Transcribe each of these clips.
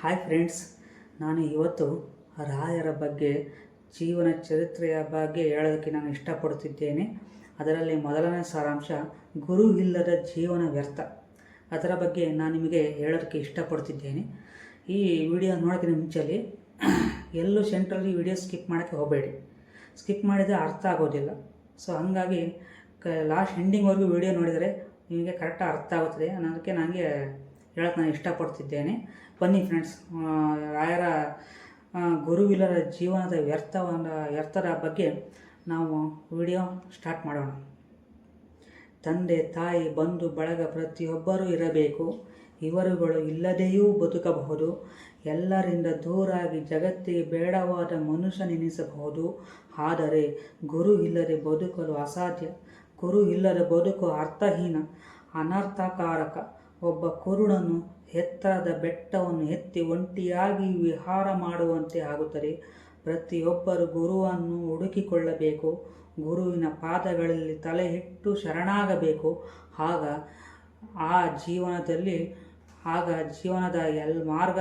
Hi friends ನಾನು ಇವತ್ತು ರಾಯರ ಬಗ್ಗೆ, ಜೀವನ ಚರಿತ್ರೆಯ ಬಗ್ಗೆ ಹೇಳೋದಕ್ಕೆ ನಾನು ಇಷ್ಟಪಡುತ್ತಿದ್ದೇನೆ. ಅದರಲ್ಲಿ ಮೊದಲನೇ ಸಾರಾಂಶ, ಗುರು ಇಲ್ಲದ ಜೀವನ ವ್ಯರ್ಥ. ಅದರ ಬಗ್ಗೆ ನಾನು ನಿಮಗೆ ಹೇಳೋದಕ್ಕೆ ಇಷ್ಟಪಡ್ತಿದ್ದೇನೆ ಈ ವಿಡಿಯೋ ನೋಡೋಕ್ಕಿಂತ ಮುಂಚೆಲಿ, ಎಲ್ಲೂ ಸೆಂಟ್ರಲ್ಲಿ ವಿಡಿಯೋ ಸ್ಕಿಪ್ ಮಾಡೋಕ್ಕೆ ಹೋಗಬೇಡಿ. ಸ್ಕಿಪ್ ಮಾಡಿದರೆ ಅರ್ಥ ಆಗೋದಿಲ್ಲ. ಸೊ ಹಾಗಾಗಿ ಕ ಲಾಸ್ಟ್ ಎಂಡಿಂಗ್ವರೆಗೂ ವಿಡಿಯೋ ನೋಡಿದರೆ ನಿಮಗೆ ಕರೆಕ್ಟಾಗಿ ಅರ್ಥ ಆಗುತ್ತದೆ. ಅನ್ನೋದಕ್ಕೆ ನನಗೆ ಹೇಳಕ್ಕೆ ನಾನು ಇಷ್ಟಪಡ್ತಿದ್ದೇನೆ. ಬನ್ನಿ ಫ್ರೆಂಡ್ಸ್ ರಾಯರ ಗುರುವಿಲ್ಲರ ಜೀವನದ ವ್ಯರ್ಥವನ್ನು ವ್ಯರ್ಥದ ಬಗ್ಗೆ ನಾವು ವಿಡಿಯೋ ಸ್ಟಾರ್ಟ್ ಮಾಡೋಣ. ತಂದೆ, ತಾಯಿ, ಬಂಧು, ಬಳಗ ಪ್ರತಿಯೊಬ್ಬರೂ ಇರಬೇಕು. ಇವರುಗಳು ಇಲ್ಲದೆಯೂ ಬದುಕಬಹುದು. ಎಲ್ಲರಿಂದ ದೂರಾಗಿ ಜಗತ್ತಿಗೆ ಬೇಡವಾದ ಮನುಷ್ಯನೆನಿಸಬಹುದು ಆದರೆ ಗುರು ಇಲ್ಲದೆ ಬದುಕಲು ಅಸಾಧ್ಯ. ಗುರು ಇಲ್ಲದ ಬದುಕು ಅರ್ಥಹೀನ, ಅನರ್ಥಕಾರಕ. ಒಬ್ಬ ಕುರುಡನು ಎತ್ತರದ ಬೆಟ್ಟವನ್ನು ಎತ್ತಿ ಒಂಟಿಯಾಗಿ ವಿಹಾರ ಮಾಡುವಂತೆ ಆಗುತ್ತದೆ. ಪ್ರತಿಯೊಬ್ಬರು ಗುರುವನ್ನು ಹುಡುಕಿಕೊಳ್ಳಬೇಕು. ಗುರುವಿನ ಪಾದಗಳಲ್ಲಿ ತಲೆ ಇಟ್ಟು ಶರಣಾಗಬೇಕು. ಆಗ ಆ ಜೀವನದಲ್ಲಿ, ಆಗ ಜೀವನದ ಎಲ್ ಮಾರ್ಗ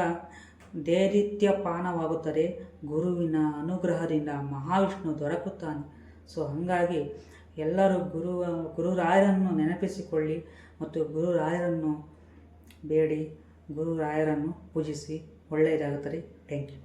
ದೇದಿತ್ಯಪಾನವಾಗುತ್ತದೆ ಗುರುವಿನ ಅನುಗ್ರಹದಿಂದ ಮಹಾವಿಷ್ಣು ದೊರಕುತ್ತಾನೆ. ಸೊ, ಹಾಗಾಗಿ ಎಲ್ಲರೂ ಗುರು, ಗುರುರಾಯರನ್ನು ನೆನಪಿಸಿಕೊಳ್ಳಿ ಮತ್ತು ಗುರುರಾಯರನ್ನು ಬೇಡಿ ಗುರುರಾಯರನ್ನು ಪೂಜಿಸಿ ಒಳ್ಳೆಯದಾಗುತ್ತದೆ. Thank you.